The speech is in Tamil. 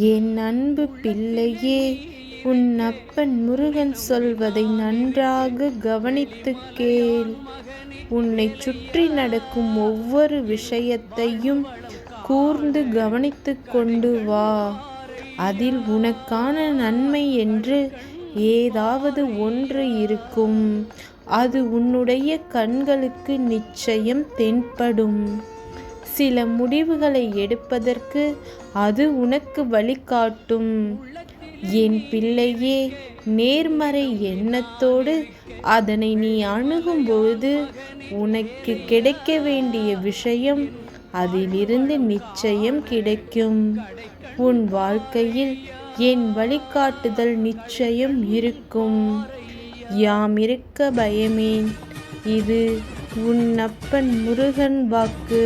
என் அன்பு பிள்ளையே உன் அப்பன் முருகன் சொல்வதை நன்றாக கவனித்து கேள். உன்னைச் சுற்றி நடக்கும் ஒவ்வொரு விஷயத்தையும் கூர்ந்து கவனித்து கொண்டு வா. அதில் உனக்கான நன்மை என்று ஏதாவது ஒன்று இருக்கும். அது உன்னுடைய கண்களுக்கு நிச்சயம் தென்படும். சில முடிவுகளை எடுப்பதற்கு அது உனக்கு வழிகாட்டும். என் பிள்ளையே நேர்மறை எண்ணத்தோடு அதனை நீ அணுகும்பொழுது உனக்கு கிடைக்க வேண்டிய விஷயம் அதிலிருந்து நிச்சயம் கிடைக்கும். உன் வாழ்க்கையில் என் வழிகாட்டுதல் நிச்சயம் இருக்கும். யாம் இருக்க பயமேன். இது உன் அப்பன் முருகன் வாக்கு.